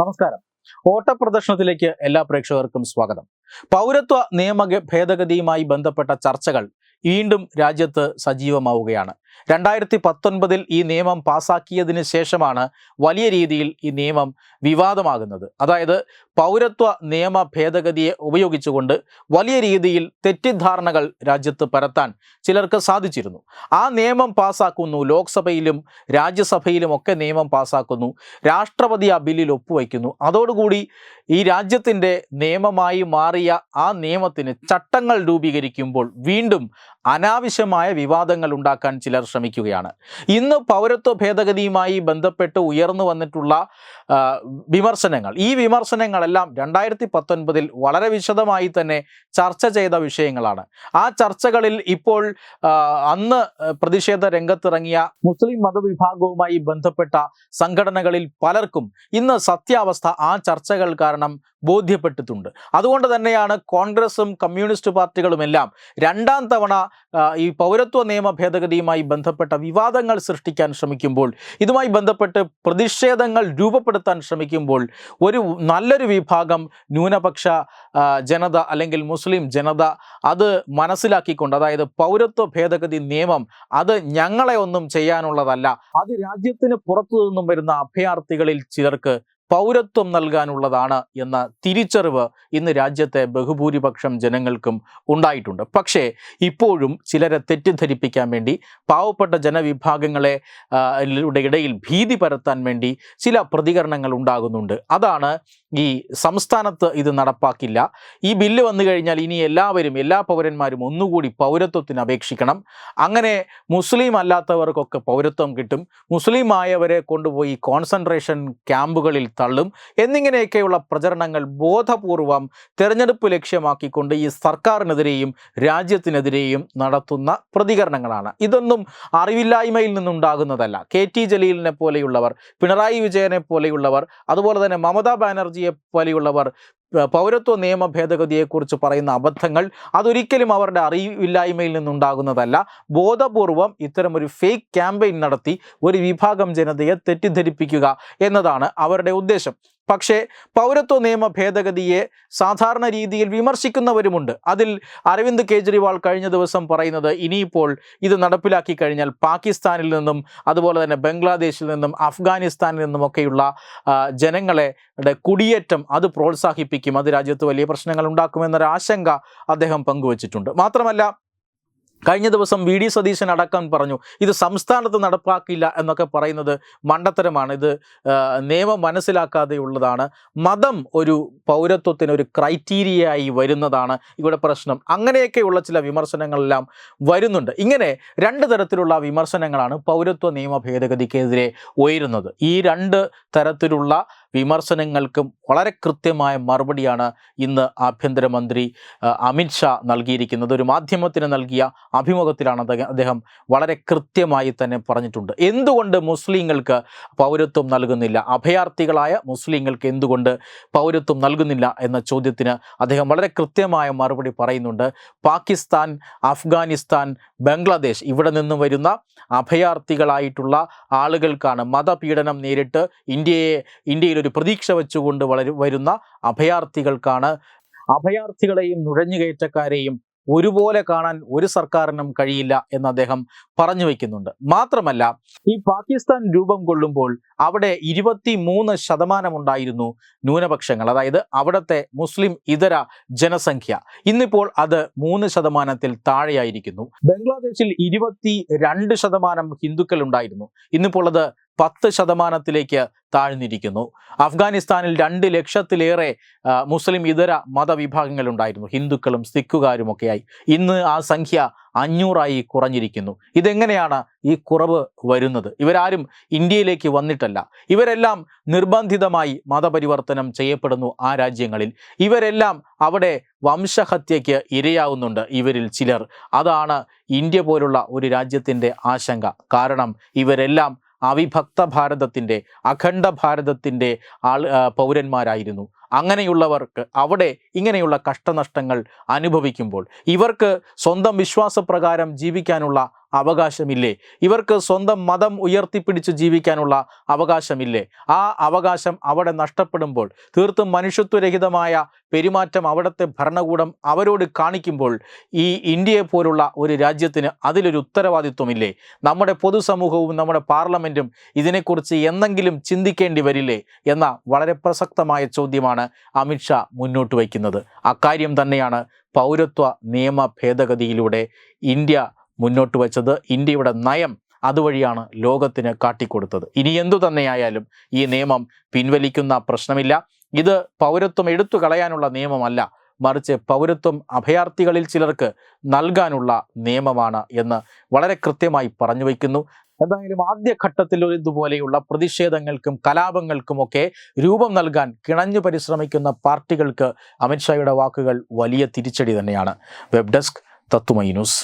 നമസ്കാരം. ഓട്ടപ്രദർശനത്തിലേക്ക് എല്ലാ പ്രേക്ഷകർക്കും സ്വാഗതം. പൗരത്വ നിയമ ഭേദഗതിയുമായി ബന്ധപ്പെട്ട ചർച്ചകൾ വീണ്ടും രാജ്യത്ത് സജീവമാവുകയാണ്. രണ്ടായിരത്തി പത്തൊൻപതിൽ ഈ നിയമം പാസാക്കിയതിന് ശേഷമാണ് വലിയ രീതിയിൽ ഈ നിയമം വിവാദമാകുന്നത്. അതായത് പൗരത്വ നിയമ ഭേദഗതിയെ ഉപയോഗിച്ചുകൊണ്ട് വലിയ രീതിയിൽ തെറ്റിദ്ധാരണകൾ രാജ്യത്ത് പരത്താൻ ചിലർക്ക് സാധിച്ചിരുന്നു. ആ നിയമം പാസാക്കുന്നു ലോക്സഭയിലും രാജ്യസഭയിലും ഒക്കെ നിയമം പാസാക്കുന്നു രാഷ്ട്രപതി ആ ബില്ലിൽ ഒപ്പുവയ്ക്കുന്നു. അതോടുകൂടി ഈ രാജ്യത്തിന്റെ നിയമമായി മാറിയ ആ നിയമത്തിന് ചട്ടങ്ങൾ രൂപീകരിക്കുമ്പോൾ വീണ്ടും അനാവശ്യമായ വിവാദങ്ങൾ ഉണ്ടാക്കാൻ ചിലർ ശ്രമിക്കുകയാണ്. ഇന്ന് പൗരത്വ ഭേദഗതിയുമായി ബന്ധപ്പെട്ട് ഉയർന്നു വന്നിട്ടുള്ള വിമർശനങ്ങൾ. ഈ വിമർശനങ്ങളെല്ലാം രണ്ടായിരത്തി പത്തൊൻപതിൽ വളരെ വിശദമായി തന്നെ ചർച്ച ചെയ്ത വിഷയങ്ങളാണ്. ആ ചർച്ചകളിൽ ഇപ്പോൾ അന്ന് പ്രതിഷേധ രംഗത്തിറങ്ങിയ മുസ്ലിം മതവിഭാഗവുമായി ബന്ധപ്പെട്ട സംഘടനകളിൽ പലർക്കും ഇന്ന് സത്യാവസ്ഥ ആ ചർച്ചകൾ കാരണം ബോധ്യപ്പെട്ടിട്ടുണ്ട്. അതുകൊണ്ട് തന്നെയാണ് കോൺഗ്രസും കമ്മ്യൂണിസ്റ്റ് പാർട്ടികളുമെല്ലാം രണ്ടാം തവണ ഈ പൗരത്വ നിയമ ഭേദഗതിയുമായി ബന്ധപ്പെട്ട വിവാദങ്ങൾ സൃഷ്ടിക്കാൻ ശ്രമിക്കുമ്പോൾ ഇതുമായി ബന്ധപ്പെട്ട് പ്രതിഷേധങ്ങൾ രൂപപ്പെടുത്താൻ ശ്രമിക്കുമ്പോൾ ഒരു നല്ലൊരു വിഭാഗം ന്യൂനപക്ഷ ജനത അല്ലെങ്കിൽ മുസ്ലിം ജനത അത് മനസ്സിലാക്കിക്കൊണ്ട് അതായത് പൗരത്വ ഭേദഗതി നിയമം അത് ഞങ്ങളെ ഒന്നും ചെയ്യാനുള്ളതല്ല. അത് രാജ്യത്തിന് പുറത്തു നിന്നും വരുന്ന അഭയാർത്ഥികളിൽ ചിലർക്ക് പൗരത്വം നൽകാനുള്ളതാണ് എന്ന തിരിച്ചറിവ് ഇന്ന് രാജ്യത്തെ ബഹുഭൂരിപക്ഷം ജനങ്ങൾക്കും ഉണ്ടായിട്ടുണ്ട്. പക്ഷേ ഇപ്പോഴും ചിലരെ തെറ്റിദ്ധരിപ്പിക്കാൻ വേണ്ടി പാവപ്പെട്ട ജനവിഭാഗങ്ങളെ ഇടയിൽ ഭീതി പരത്താൻ വേണ്ടി ചില പ്രതികരണങ്ങൾ ഉണ്ടാകുന്നുണ്ട്. അതാണ് ഈ സംസ്ഥാനത്ത് ഇത് നടപ്പാക്കില്ല. ഈ ബില്ല് വന്നു കഴിഞ്ഞാൽ ഇനി എല്ലാവരും എല്ലാ പൗരന്മാരും ഒന്നുകൂടി പൗരത്വത്തിന് അപേക്ഷിക്കണം. അങ്ങനെ മുസ്ലിം അല്ലാത്തവർക്കൊക്കെ പൗരത്വം കിട്ടും. മുസ്ലിം ആയവരെ കൊണ്ടുപോയി കോൺസെൻട്രേഷൻ ക്യാമ്പുകളിൽ തള്ളും. എന്നിങ്ങനെയൊക്കെയുള്ള പ്രചരണങ്ങൾ ബോധപൂർവം തെരഞ്ഞെടുപ്പ് ലക്ഷ്യമാക്കിക്കൊണ്ട് ഈ സർക്കാരിനെതിരെയും രാജ്യത്തിനെതിരെയും നടത്തുന്ന പ്രതികരണങ്ങളാണ്. ഇതൊന്നും അറിവില്ലായ്മയിൽ നിന്നുണ്ടാകുന്നതല്ല. കെ ടി ജലീലിനെ പോലെയുള്ളവർ പിണറായി വിജയനെ പോലെയുള്ളവർ അതുപോലെ തന്നെ മമതാ ബാനർജിയെ പോലെയുള്ളവർ പൗരത്വ നിയമ ഭേദഗതിയെക്കുറിച്ച് പറയുന്ന അബദ്ധങ്ങൾ അതൊരിക്കലും അവരുടെ അറിവില്ലായ്മയിൽ നിന്നുണ്ടാകുന്നതല്ല. ബോധപൂർവം ഇത്തരമൊരു ഫേക്ക് ക്യാമ്പയിൻ നടത്തി ഒരു വിഭാഗം ജനതയെ തെറ്റിദ്ധരിപ്പിക്കുക എന്നതാണ് അവരുടെ ഉദ്ദേശം. പക്ഷേ പൗരത്വ നിയമ ഭേദഗതിയെ സാധാരണ രീതിയിൽ വിമർശിക്കുന്നവരുമുണ്ട്. അതിൽ അരവിന്ദ് കേജ്രിവാൾ കഴിഞ്ഞ ദിവസം പറയുന്നത് ഇനിയിപ്പോൾ ഇത് നടപ്പിലാക്കി കഴിഞ്ഞാൽ പാകിസ്ഥാനിൽ നിന്നും അതുപോലെ തന്നെ ബംഗ്ലാദേശിൽ നിന്നും അഫ്ഗാനിസ്ഥാനിൽ നിന്നുമൊക്കെയുള്ള ജനങ്ങളെ കുടിയേറ്റം അത് പ്രോത്സാഹിപ്പിക്കും. അത് രാജ്യത്ത് വലിയ പ്രശ്നങ്ങൾ ഉണ്ടാക്കുമെന്നൊരു ആശങ്ക അദ്ദേഹം പങ്കുവച്ചിട്ടുണ്ട്. മാത്രമല്ല കഴിഞ്ഞ ദിവസം വി ഡി സതീശൻ അടക്കം പറഞ്ഞു ഇത് സംസ്ഥാനത്ത് നടപ്പാക്കില്ല എന്നൊക്കെ പറയുന്നത് മണ്ടത്തരമാണ്. ഇത് നിയമം മനസ്സിലാക്കാതെയുള്ളതാണ്. മതം ഒരു പൗരത്വത്തിന് ഒരു ക്രൈറ്റീരിയയായി വരുന്നതാണ് ഇവിടെ പ്രശ്നം. അങ്ങനെയൊക്കെയുള്ള ചില വിമർശനങ്ങളെല്ലാം വരുന്നുണ്ട്. ഇങ്ങനെ രണ്ട് തരത്തിലുള്ള വിമർശനങ്ങളാണ് പൗരത്വ നിയമ ഭേദഗതിക്കെതിരെ ഉയരുന്നത്. ഈ രണ്ട് തരത്തിലുള്ള വിമർശനങ്ങൾക്കും വളരെ കൃത്യമായ മറുപടിയാണ് ഇന്ന് ആഭ്യന്തരമന്ത്രി അമിത്ഷാ നൽകിയിരിക്കുന്നത്. ഒരു മാധ്യമത്തിന് നൽകിയ അഭിമുഖത്തിലാണ് അദ്ദേഹം വളരെ കൃത്യമായി തന്നെ പറഞ്ഞിട്ടുണ്ട്. എന്തുകൊണ്ട് മുസ്ലിങ്ങൾക്ക് പൗരത്വം നൽകുന്നില്ല? അഭയാർത്ഥികളായ മുസ്ലിങ്ങൾക്ക് എന്തുകൊണ്ട് പൗരത്വം നൽകുന്നില്ല എന്ന ചോദ്യത്തിന് അദ്ദേഹം വളരെ കൃത്യമായ മറുപടി പറയുന്നുണ്ട്. പാകിസ്ഥാൻ അഫ്ഗാനിസ്ഥാൻ ബംഗ്ലാദേശ് ഇവിടെ നിന്ന് വരുന്ന അഭയാർത്ഥികളായിട്ടുള്ള ആളുകൾക്കാണ് മതപീഡനം നേരിട്ട് ഇന്ത്യയെ ഇന്ത്യയിൽ ഒരു പ്രതീക്ഷ വെച്ചുകൊണ്ട് വളരു വരുന്ന അഭയാർത്ഥികൾക്കാണ്. അഭയാർത്ഥികളെയും നുഴഞ്ഞുകയറ്റക്കാരെയും ഒരുപോലെ കാണാൻ ഒരു സർക്കാരിനും കഴിയില്ല എന്ന് അദ്ദേഹം പറഞ്ഞു വയ്ക്കുന്നുണ്ട് മാത്രമല്ല ഈ പാകിസ്ഥാൻ രൂപം കൊള്ളുമ്പോൾ അവിടെ ഇരുപത്തി മൂന്ന് ശതമാനമുണ്ടായിരുന്നു ന്യൂനപക്ഷങ്ങൾ. അതായത് അവിടുത്തെ മുസ്ലിം ഇതര ജനസംഖ്യ. ഇന്നിപ്പോൾ അത് മൂന്ന് ശതമാനത്തിൽ താഴെയായിരിക്കുന്നു. ബംഗ്ലാദേശിൽ ഇരുപത്തി രണ്ട് ശതമാനം ഹിന്ദുക്കൾ ഉണ്ടായിരുന്നു ഇന്നിപ്പോൾ അത് പത്ത് ശതമാനത്തിലേക്ക് താഴ്ന്നിരിക്കുന്നു. അഫ്ഗാനിസ്ഥാനിൽ രണ്ട് ലക്ഷത്തിലേറെ മുസ്ലിം ഇതര മതവിഭാഗങ്ങൾ ഉണ്ടായിരുന്നു ഹിന്ദുക്കളും സിഖുകാരുമൊക്കെയായി. ഇന്ന് ആ സംഖ്യ അഞ്ഞൂറായി കുറഞ്ഞിരിക്കുന്നു. ഇതെങ്ങനെയാണ് ഈ കുറവ് വരുന്നത്? ഇവരാരും ഇന്ത്യയിലേക്ക് വന്നിട്ടല്ല. ഇവരെല്ലാം നിർബന്ധിതമായി മതപരിവർത്തനം ചെയ്യപ്പെടുന്നു ആ രാജ്യങ്ങളിൽ. ഇവരെല്ലാം അവിടെ വംശഹത്യയ്ക്ക് ഇരയാവുന്നുണ്ട് ഇവരിൽ ചിലർ. അതാണ് ഇന്ത്യ പോലുള്ള ഒരു രാജ്യത്തിന്റെ ആശങ്ക. കാരണം ഇവരെല്ലാം അവിഭക്ത ഭാരതത്തിന്റെ അഖണ്ഡ ഭാരതത്തിന്റെ ആൾ പൗരന്മാരായിരുന്നു. അങ്ങനെയുള്ളവർക്ക് അവിടെ ഇങ്ങനെയുള്ള കഷ്ടനഷ്ടങ്ങൾ അനുഭവിക്കുമ്പോൾ ഇവർക്ക് സ്വന്തം വിശ്വാസപ്രകാരം ജീവിക്കാനുള്ള അവകാശമില്ലേ? ഇവർക്ക് സ്വന്തം മതം ഉയർത്തിപ്പിടിച്ച് ജീവിക്കാനുള്ള അവകാശമില്ലേ? ആ അവകാശം അവിടെ നഷ്ടപ്പെടുമ്പോൾ തീർത്തും മനുഷ്യത്വരഹിതമായ പെരുമാറ്റം അവിടുത്തെ ഭരണകൂടം അവരോട് കാണിക്കുമ്പോൾ ഈ ഇന്ത്യയെ പോലുള്ള ഒരു രാജ്യത്തിന് അതിലൊരു ഉത്തരവാദിത്വമില്ലേ? നമ്മുടെ പൊതുസമൂഹവും നമ്മുടെ പാർലമെന്റും ഇതിനെക്കുറിച്ച് എന്തെങ്കിലും ചിന്തിക്കേണ്ടി വരില്ലേ? എന്ന വളരെ പ്രസക്തമായ ചോദ്യമാണ് അമിത്ഷാ മുന്നോട്ട് വയ്ക്കുന്നത്. അക്കാര്യം തന്നെയാണ് പൗരത്വ നിയമ ഭേദഗതിയിലൂടെ ഇന്ത്യ മുന്നോട്ട് വച്ചത്. ഇന്ത്യയുടെ നയം അതുവഴിയാണ് ലോകത്തിന് കാട്ടിക്കൊടുത്തത്. ഇനി എന്തു തന്നെയായാലും ഈ നിയമം പിൻവലിക്കുന്ന പ്രശ്നമില്ല. ഇത് പൗരത്വം എടുത്തു കളയാനുള്ള നിയമമല്ല. മറിച്ച് പൗരത്വം അഭയാർത്ഥികളിൽ ചിലർക്ക് നൽകാനുള്ള നിയമമാണ് എന്ന് വളരെ കൃത്യമായി പറഞ്ഞു വയ്ക്കുന്നു. എന്തായാലും ആദ്യഘട്ടത്തിൽ ഇതുപോലെയുള്ള പ്രതിഷേധങ്ങൾക്കും കലാപങ്ങൾക്കുമൊക്കെ രൂപം നൽകാൻ കിണഞ്ഞു പരിശ്രമിക്കുന്ന പാർട്ടികൾക്ക് അമിത്ഷായുടെ വാക്കുകൾ വലിയ തിരിച്ചടി തന്നെയാണ്. വെബ് ഡെസ്ക് തത്തുമൈ ന്യൂസ്.